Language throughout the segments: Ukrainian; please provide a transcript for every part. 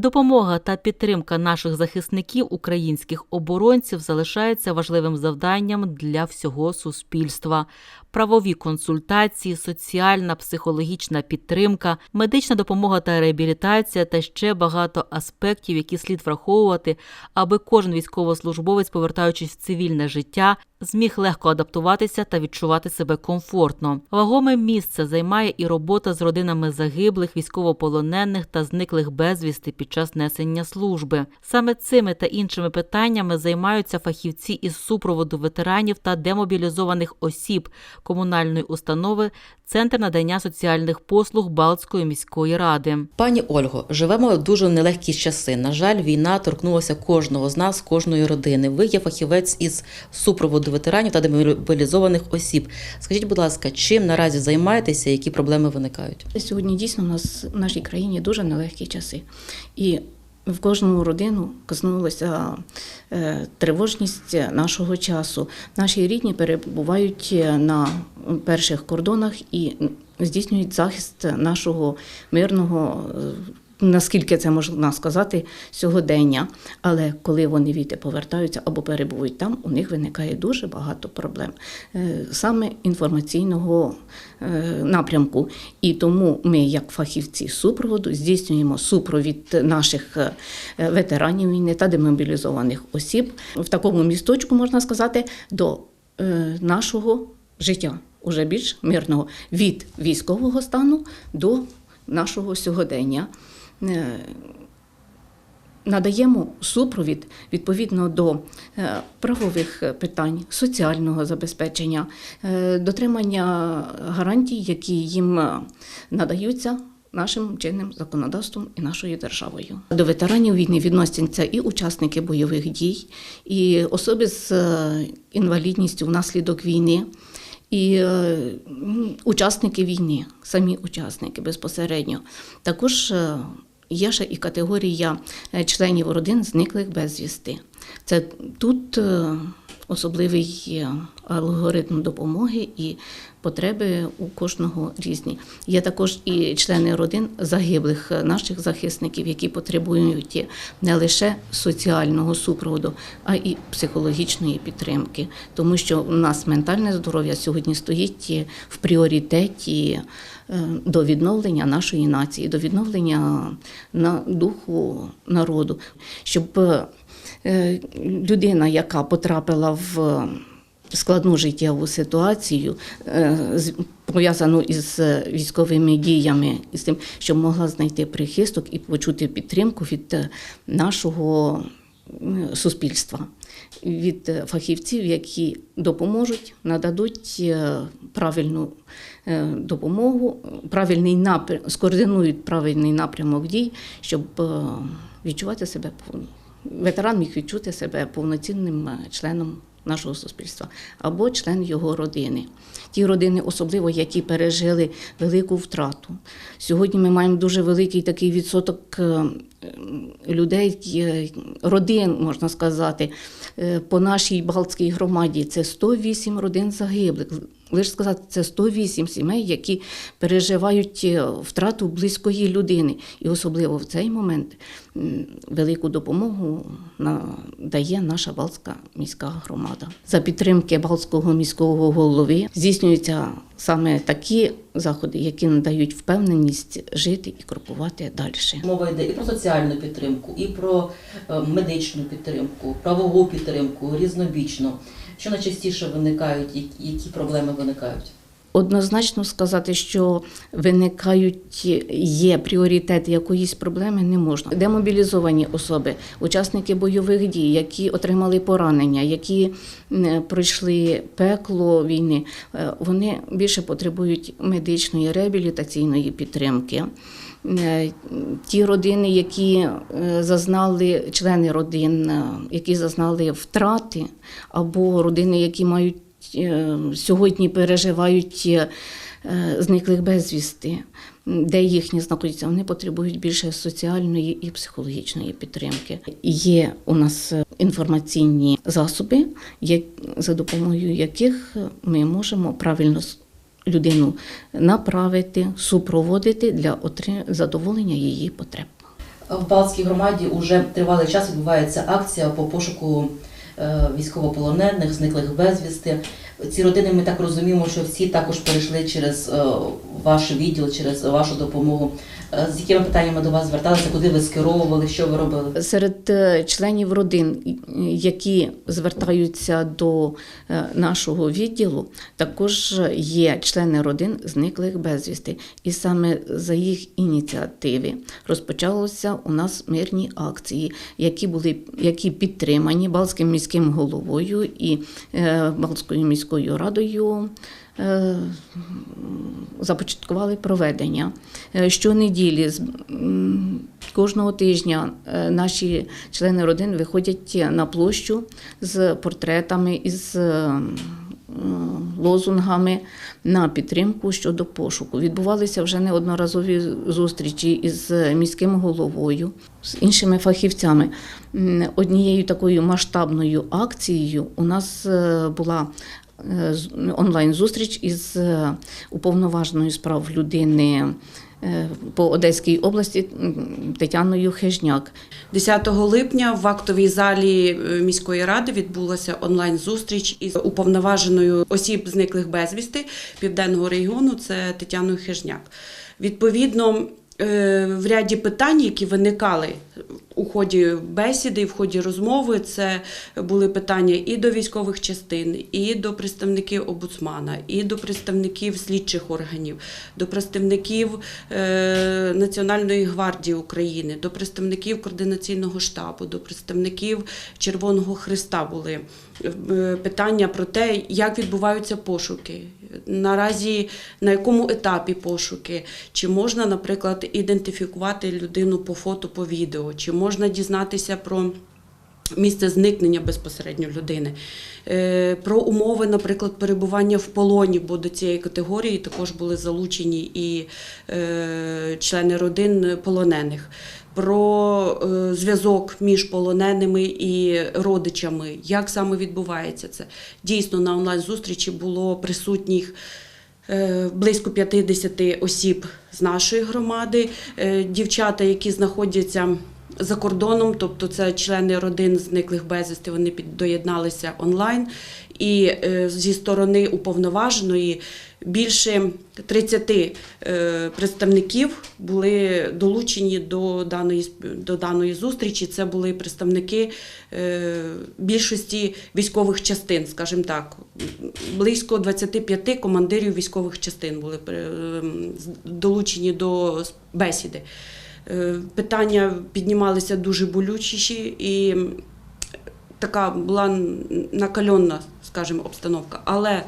Допомога та підтримка наших захисників, українських оборонців, залишається важливим завданням для всього суспільства. Правові консультації, соціальна, психологічна підтримка, медична допомога та реабілітація та ще багато аспектів, які слід враховувати, аби кожен військовослужбовець, повертаючись в цивільне життя, зміг легко адаптуватися та відчувати себе комфортно. Вагоме місце займає і робота з родинами загиблих, військовополонених та зниклих безвісти під час несення служби. Саме цими та іншими питаннями займаються фахівці із супроводу ветеранів та демобілізованих осіб комунальної установи Центр надання соціальних послуг Балтської міської ради. Пані Ольго, живемо в дуже нелегкі часи. На жаль, війна торкнулася кожного з нас, кожної родини. Ви є фахівець із супроводу ветеранів та демобілізованих осіб. Скажіть, будь ласка, чим наразі займаєтеся, які проблеми виникають? Сьогодні дійсно у нас в нашій країні дуже нелегкі часи. І в кожну родину коснулася е, тривожність нашого часу. Наші рідні перебувають на перших кордонах і здійснюють захист нашого мирного. Наскільки це можна сказати, сьогодення. Але коли вони віти повертаються або перебувають там, у них виникає дуже багато проблем е, саме інформаційного е, напрямку. І тому ми, як фахівці супроводу, здійснюємо супровід наших е, ветеранів війни та демобілізованих осіб в такому місточку, можна сказати, до нашого життя, уже більш мирного, від військового стану до нашого сьогодення. Е, Надаємо супровід відповідно до е, правових питань, соціального забезпечення, е, дотримання гарантій, які їм надаються нашим чинним законодавством і нашою державою. До ветеранів війни відносяться і учасники бойових дій, і особи з інвалідністю внаслідок війни. І учасники війни, самі учасники безпосередньо. Також є ще і категорія е, членів родин зниклих безвісти. Це тут е, особливий е, алгоритм допомоги і потреби у кожного різні. Є також і члени родин загиблих наших захисників, які потребують не лише соціального супроводу, а і психологічної підтримки, тому що у нас ментальне здоров'я сьогодні стоїть е, в пріоритеті е, до відновлення нашої нації, до відновлення на духу народу, щоб людина, яка потрапила в складну життєву ситуацію, е, пов'язану із е, військовими діями, з тим, щоб могла знайти прихисток і почути підтримку від е, нашого суспільства, від е, фахівців, які допоможуть, нададуть е, правильну е, допомогу, правильний напрям, скоординують правильний напрямок дій, щоб е, відчувати себе пов- ветеран міг відчути себе повноцінним е, членом нашого суспільства або член його родини. Ті родини, особливо які пережили велику втрату. Сьогодні ми маємо дуже великий такий відсоток е, людей, родин, можна сказати, е, по нашій Балтській громаді. Це 108 родин загиблих. Лише сказати, це 108 сімей, які переживають е, втрату близької людини. І особливо в цей момент велику допомогу дає наша Балтська міська громада. За підтримки Балтського міського голови здійснюються саме такі заходи, які надають впевненість жити і крокувати далі. Мова йде і про соціальну підтримку, і про е, медичну підтримку, правову підтримку, різнобічно. Що найчастіше виникають, які- які проблеми виникають? Однозначно сказати, що виникають є пріоритети якоїсь проблеми, не можна. Демобілізовані особи, учасники бойових дій, які отримали поранення, які пройшли пекло війни, е, вони більше потребують медичної реабілітаційної підтримки. Е, Ті родини, які е, зазнали члени родин, які зазнали втрати, або родини, які мають сьогодні переживають е, зниклих безвісти, де їхні знаходяться, вони потребують більше соціальної і психологічної підтримки. Є у нас е, інформаційні засоби, за допомогою яких ми можемо правильно людину направити, супроводити для задоволення її потреб. В Балтській громаді вже тривалий час відбувається акція по пошуку е, військовополонених, зниклих безвісти. Ці родини, ми так розуміємо, що всі також перейшли через е, ваш відділ, через вашу допомогу. Е, З якими питаннями до вас зверталися, куди ви скеровували, що ви робили? Серед е, членів родин, які звертаються до е, нашого відділу, також є члени родин зниклих безвісти. І саме за їх ініціативи розпочалося у нас мирні акції, які були які підтримані Балтським міським головою і Балтською міською радою. Е, Започаткували проведення Е, щонеділі кожного тижня е, наші члени родин виходять на площу з портретами із лозунгами на підтримку щодо пошуку. Відбувалися вже неодноразові зустрічі із міським головою, з іншими фахівцями. Однією такою масштабною акцією у нас була онлайн-зустріч із е, уповноваженою з прав людини е, по Одеській області Тетяною Хижняк. 10 липня в актовій залі е, міської ради відбулася онлайн-зустріч із уповноваженою осіб зниклих безвісти південного регіону. Це Тетяною Хижняк. Відповідно, е, в ряді питань, які виникали у ході бесіди, і в ході розмови, це були питання і до військових частин, і до представників обуцмана, і до представників слідчих органів, до представників е, Національної гвардії України, до представників координаційного штабу, до представників Червоного Христа були е, питання про те, як відбуваються пошуки. Наразі на якому етапі пошуки, чи можна, наприклад, ідентифікувати людину по фото, по відео, чи можна дізнатися про місце зникнення безпосередньо людини, Е, про умови, наприклад, перебування в полоні, бо до цієї категорії також були залучені і е, члени родин полонених. Про е, зв'язок між полоненими і родичами, як саме відбувається це. Дійсно, на онлайн-зустрічі було присутніх близько 50 осіб з нашої громади, дівчата, які знаходяться за кордоном, тобто це члени родин зниклих безвісти, вони під- доєдналися онлайн. І е, зі сторони уповноваженої більше 30 е, представників були долучені до даної, до даної зустрічі. Це були представники е, більшості військових частин, скажімо так. Близько 25 командирів військових частин були долучені до бесіди. Е, Питання піднімалися дуже болючіші і така була накальонна, скажімо, обстановка. Але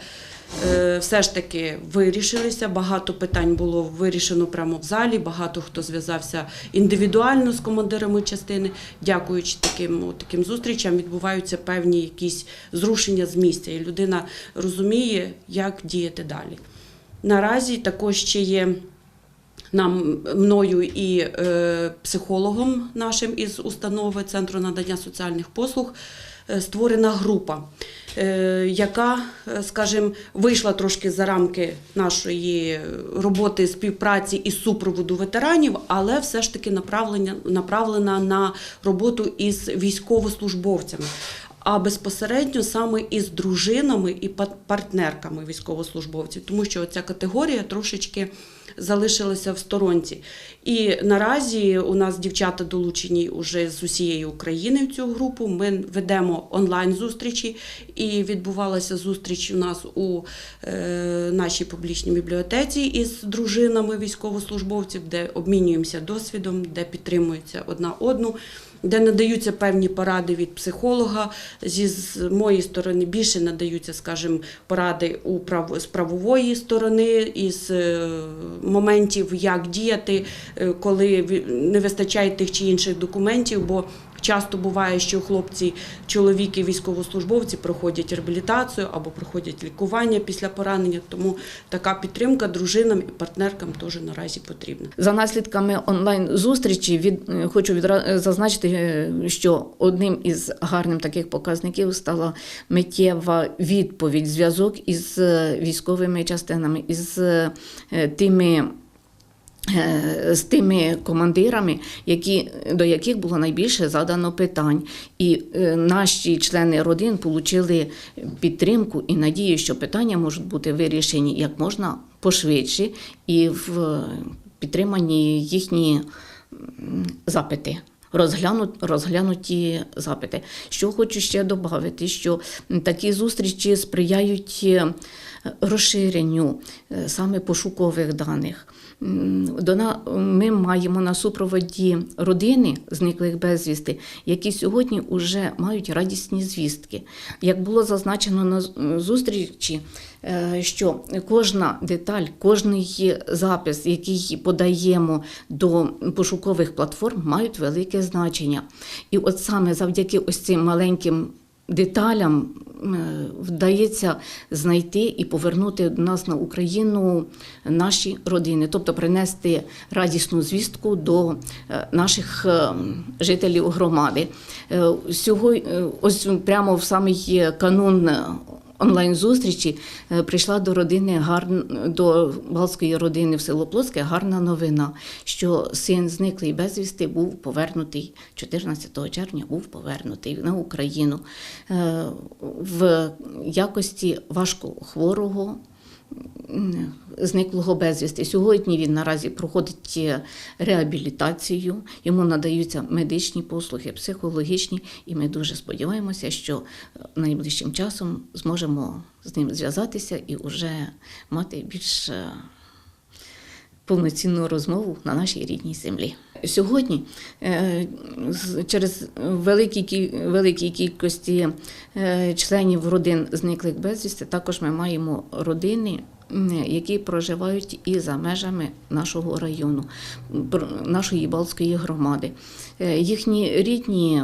е, все ж таки вирішилися. Багато питань було вирішено прямо в залі. Багато хто зв'язався індивідуально з командирами частини. Дякуючи таким, таким зустрічам, відбуваються певні якісь зрушення з місця, і людина розуміє, як діяти далі. Наразі також ще є нам мною і е, психологом нашим із установи Центру надання соціальних послуг е, створена група, е, яка, е, скажімо, вийшла трошки за рамки нашої роботи співпраці і супроводу ветеранів, але все ж таки направлення направлена на роботу із військовослужбовцями. А безпосередньо саме із дружинами і партнерками військовослужбовців, тому що ця категорія трошечки залишилася в сторонці. І наразі у нас дівчата долучені вже з усієї України в цю групу. Ми ведемо онлайн-зустрічі, і відбувалася зустріч у нас у е, нашій публічній бібліотеці із дружинами військовослужбовців, де обмінюємося досвідом, де підтримуються одна одну. Де надаються певні поради від психолога, зі з моєї сторони більше надаються, скажімо, поради у прав, з правової сторони, із е, моментів, як діяти, е, коли не вистачає тих чи інших документів, бо часто буває, що хлопці, чоловіки, військовослужбовці проходять реабілітацію або проходять лікування після поранення. Тому така підтримка дружинам і партнеркам теж наразі потрібна. За наслідками онлайн-зустрічі від, е, хочу відра... зазначити, е, що одним із гарним таких показників стала миттєва відповідь, зв'язок із е, військовими частинами, із е, тими е, з тими командирами, які, до яких було найбільше задано питань. І е, наші члени родин отримали підтримку і надію, що питання можуть бути вирішені як можна пошвидше і в е, підтримані їхні запити. Розглянут, розглянуті запити. Що хочу ще додати, що такі зустрічі сприяють е, розширенню е, саме пошукових даних. Ми маємо на супроводі родини зниклих безвісти, які сьогодні вже мають радісні звістки. Як було зазначено на зустрічі, е, що кожна деталь, кожний запис, який подаємо до пошукових платформ, мають велике значення. І от саме завдяки ось цим маленьким деталям е, вдається знайти і повернути до нас на Україну наші родини, тобто принести радісну звістку до е, наших е, жителів громади. Сьогодні, ось прямо в самий канун онлайн-зустрічі е, прийшла до родини гарн... до Балтської родини в село Плоцьке гарна новина, що син зниклий безвісти був повернутий 14 червня, був повернутий на Україну. Е, в якості важкохворого зниклого безвісти. Сьогодні він наразі проходить е, реабілітацію, йому надаються медичні послуги, психологічні, і ми дуже сподіваємося, що е, найближчим часом зможемо з ним зв'язатися і вже мати більш е, повноцінну розмову на нашій рідній землі. Сьогодні е, через великі кі- великій кількості е, членів родин зниклих безвісти також ми маємо родини. Які проживають і за межами нашого району, нашої Балтської громади. Е, Їхні рідні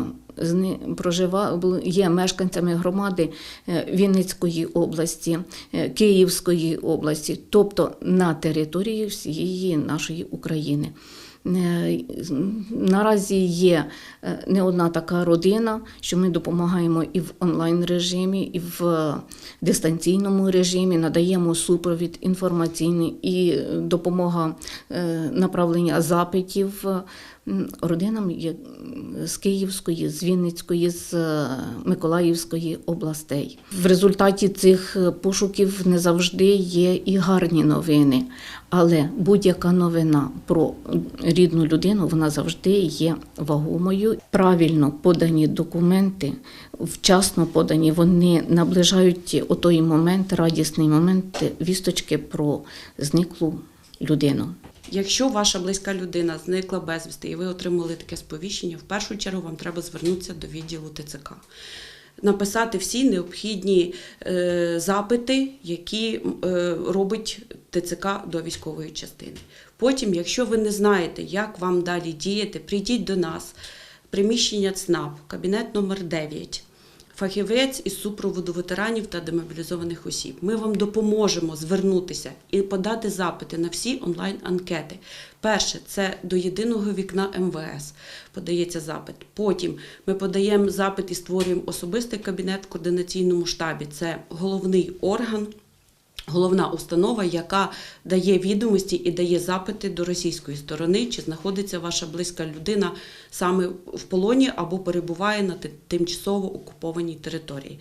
проживали, є мешканцями громади е, Вінницької області, е, Київської області, тобто на території всієї нашої України. Е, Наразі є е, не одна така родина, що ми допомагаємо і в онлайн режимі, і в дистанційному режимі, надаємо супровід інформаційний і е, допомога направлення запитів родинам з Київської, з Вінницької, з е, Миколаївської областей. В результаті цих е, пошуків не завжди є і гарні новини, але будь-яка новина про рідну людину вона завжди є вагомою. Правильно подані документи, вчасно подані, вони наближають отой момент, радісний момент вісточки про зниклу людину. Якщо ваша близька людина зникла безвісти і ви отримали таке сповіщення, в першу чергу вам треба звернутися до відділу ТЦК. Написати всі необхідні е, запити, які е, робить ТЦК до військової частини. Потім, якщо ви не знаєте, як вам далі діяти, прийдіть до нас, приміщення ЦНАП, кабінет номер 9 фахівець із супроводу ветеранів та демобілізованих осіб. Ми вам допоможемо звернутися і подати запити на всі онлайн-анкети. Перше це до єдиного вікна МВС подається запит. Потім ми подаємо запит і створюємо особистий кабінет в координаційному штабі. Це головний орган. Головна установа, яка дає відомості і дає запити до російської сторони, чи знаходиться ваша близька людина саме в полоні або перебуває на тимчасово окупованій території.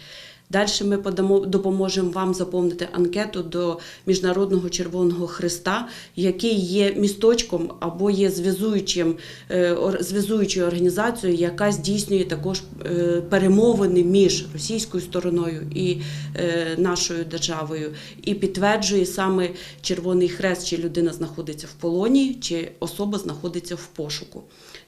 Далі ми подамо, допоможемо вам заповнити анкету до Міжнародного Червоного Христа, який є місточком або є зв'язуючим, е, зв'язуючою організацією, яка здійснює також е, перемовини між російською стороною і е, нашою державою, і підтверджує саме Червоний Хрест, чи людина знаходиться в полоні, чи особа знаходиться в пошуку.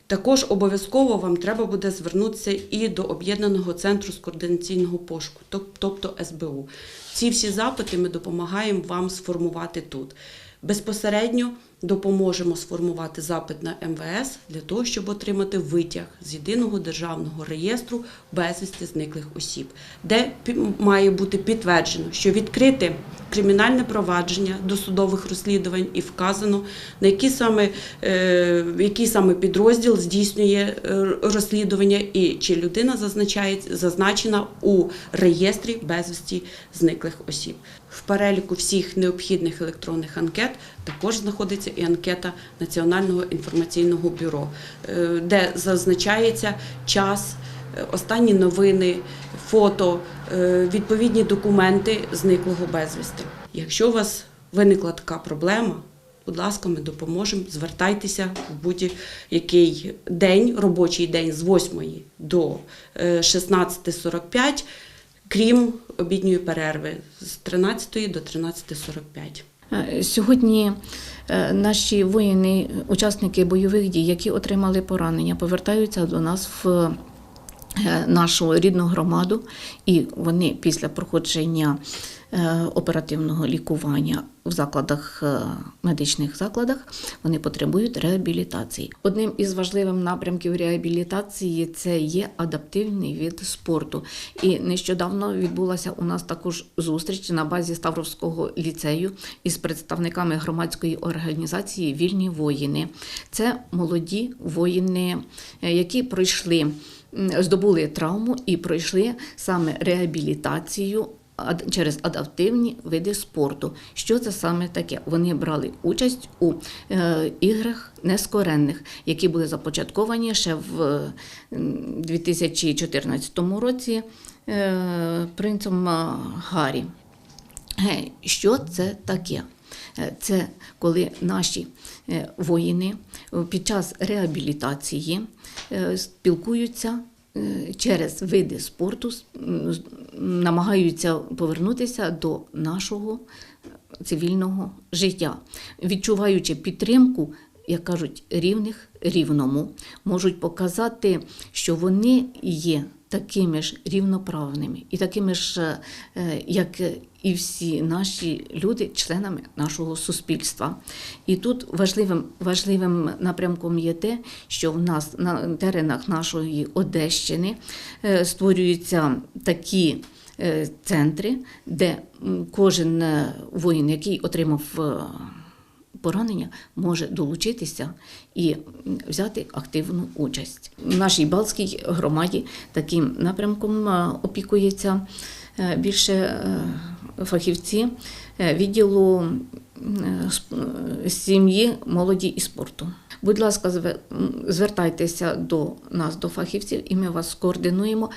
Також обов'язково вам треба буде звернутися і до об'єднаного центру з координаційного пошуку, тобто СБУ. Ці всі запити ми допомагаємо вам сформувати тут. Безпосередньо допоможемо сформувати запит на МВС для того, щоб отримати витяг з єдиного державного реєстру безвісти зниклих осіб, де має бути підтверджено, що відкрите кримінальне провадження досудових розслідувань і вказано, на які саме, е, який саме підрозділ здійснює е, розслідування і чи людина зазначає, зазначена у реєстрі безвісті зниклих осіб. В переліку всіх необхідних електронних анкет також знаходиться і анкета Національного інформаційного бюро, е, де зазначається час, е, останні новини, фото, е, відповідні документи зниклого безвісти. Якщо у вас виникла така проблема, будь ласка, ми допоможемо. Звертайтеся в будь-який день, робочий день з 8 до е, 16.45, крім обідньої перерви з 13 до 13.45. Е, Сьогодні е, наші воїни, учасники бойових дій, які отримали поранення, повертаються до нас в е, нашу рідну громаду, і вони після проходження оперативного лікування в закладах, е, медичних закладах, вони потребують реабілітації. Одним із важливих напрямків реабілітації це є адаптивний від спорту. І нещодавно відбулася у нас також зустріч на базі Ставровського ліцею із представниками громадської організації Вільні воїни. Це молоді воїни, е, які пройшли, здобули травму і пройшли саме реабілітацію через адаптивні види спорту. Що це саме таке? Вони брали участь у е, іграх нескоренних, які були започатковані ще в е, 2014 році е, принцем е, Гаррі. Ге, Що це таке? Е, Це коли наші е, воїни е, під час реабілітації е, спілкуються е, через види спорту, намагаються повернутися до нашого цивільного життя, відчуваючи підтримку, як кажуть, рівних рівному, можуть показати, що вони є такими ж рівноправними і такими ж, е, як і всі наші люди, членами нашого суспільства. І тут важливим, важливим напрямком є те, що в нас на теренах нашої Одещини е, створюються такі е, центри, де кожен воїн, який отримав поранення, може долучитися і взяти активну участь. В нашій Балтській громаді таким напрямком е, опікується е, більше е, фахівці відділу сім'ї, молоді і спорту. Будь ласка, зве- звертайтеся до нас, до фахівців, і ми вас скоординуємо,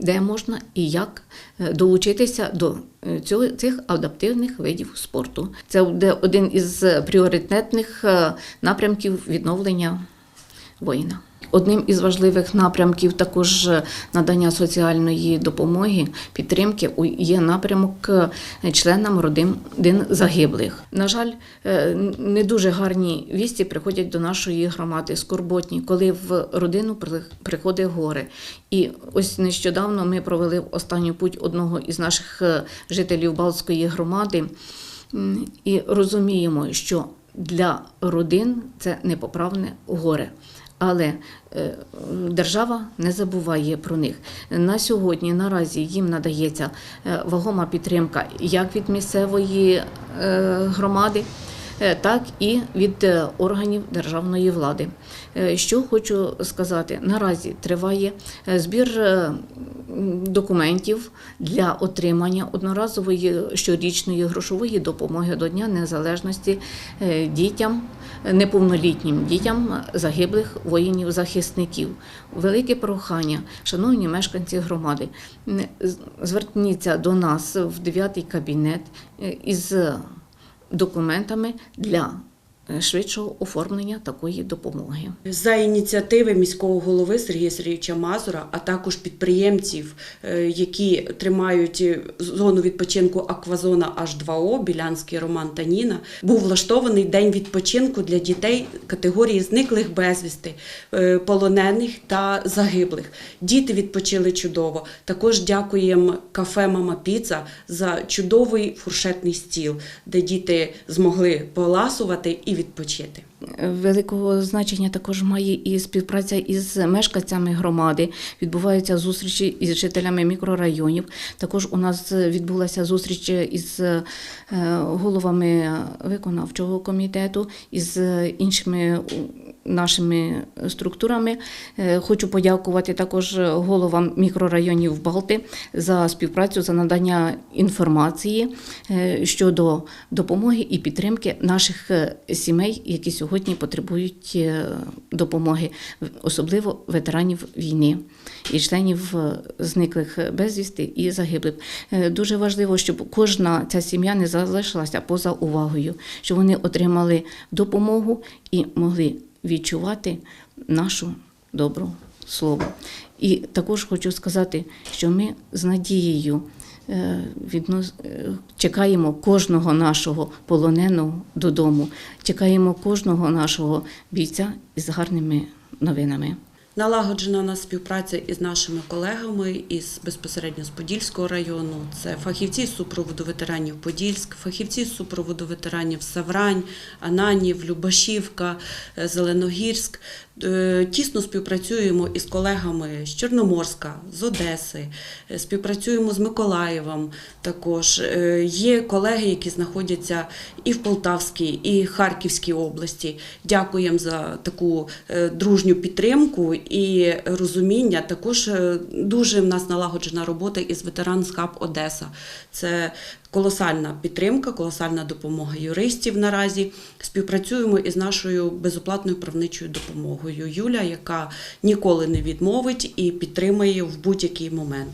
де можна і як е, долучитися до е, цього, цих адаптивних видів спорту. Це буде один із пріоритетних е, напрямків відновлення воїна. Одним із важливих напрямків також надання соціальної допомоги, підтримки є напрямок е, членам родин родин загиблих. На жаль, е, не дуже гарні вісті приходять до нашої громади, скорботні, коли в родину приходить горе. І ось нещодавно ми провели останню путь одного із наших е, жителів Балтської громади. І розуміємо, що для родин це непоправне горе. Але е, держава не забуває про них. На сьогодні наразі їм надається е, вагома підтримка як від місцевої е, громади, так і від органів державної влади. Що хочу сказати, наразі триває збір документів для отримання одноразової щорічної грошової допомоги до Дня Незалежності е, дітям, неповнолітнім дітям загиблих воїнів-захисників. Велике прохання, шановні мешканці громади, зверніться до нас в 9 кабінет е, із документами для швидшого оформлення такої допомоги. За ініціативи міського голови Сергія Сергійовича Мазура, а також підприємців, е, які тримають е, зону відпочинку Аквазона H2O, Білянський Роман та Ніна, був влаштований день відпочинку для дітей категорії зниклих безвісти, е, полонених та загиблих. Діти відпочили чудово. Також дякуємо кафе Мама Піца за чудовий фуршетний стіл, де діти змогли поласувати і відпочити. Великого значення також має і співпраця із мешканцями громади. Відбуваються зустрічі із жителями мікрорайонів. Також у нас відбулася зустріч із е, головами виконавчого комітету, із іншими нашими структурами. Е, Хочу подякувати також головам мікрорайонів Балти за співпрацю, за надання інформації е, щодо допомоги і підтримки наших е, сімей, які сьогодні потребують е, допомоги, особливо ветеранів війни і членів е, зниклих безвісти і загиблих. Е, Дуже важливо, щоб кожна ця сім'я не залишилася поза увагою, щоб вони отримали допомогу і могли відчувати нашу добру слово. І також хочу сказати, що ми з надією е, віднос... е, чекаємо кожного нашого полоненого додому, чекаємо кожного нашого бійця із гарними новинами. Налагоджена у нас співпраця із нашими колегами із безпосередньо з Подільського району. Це фахівці з супроводу ветеранів Подільськ, фахівці з супроводу ветеранів Саврань, Ананів, Любашівка, е, Зеленогірськ. Е, Тісно співпрацюємо із колегами з Чорноморська, з Одеси, е, співпрацюємо з Миколаєвом. Також Е, є колеги, які знаходяться і в Полтавській, і Харківській області. Дякуємо за таку дружню підтримку і розуміння. Також дуже в нас налагоджена робота із ветеран Хаб Одеса. Це колосальна підтримка, колосальна допомога юристів наразі. Співпрацюємо із нашою безоплатною правничою допомогою Юля, яка ніколи не відмовить і підтримує в будь-який момент.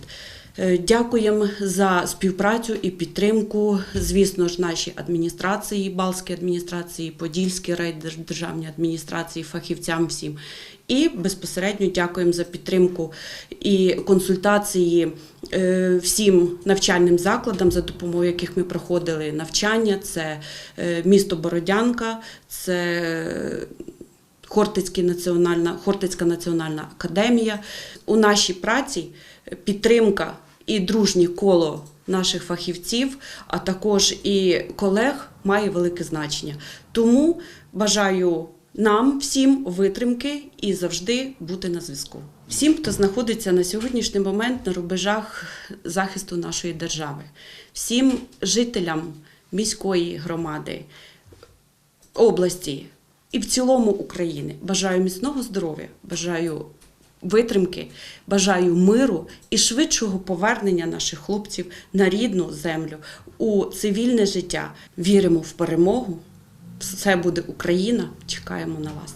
Е, Дякуємо за співпрацю і підтримку. Звісно ж, нашій адміністрації, Балській адміністрації, Подільській райдержавній адміністрації, фахівцям всім. І безпосередньо дякуємо за підтримку і консультації е, всім навчальним закладам, за допомогою яких ми проходили навчання. Це е, місто Бородянка, це Хортицький національна, Хортицька національна академія. У нашій праці підтримка і дружнє коло наших фахівців, а також і колег має велике значення. Тому бажаю нам всім витримки і завжди бути на зв'язку. Всім, хто знаходиться на сьогоднішній момент на рубежах захисту нашої держави, всім жителям міської громади, області і в цілому України. Бажаю міцного здоров'я, бажаю витримки, бажаю миру і швидшого повернення наших хлопців на рідну землю у цивільне життя. Віримо в перемогу. Все буде Україна. Чекаємо на вас.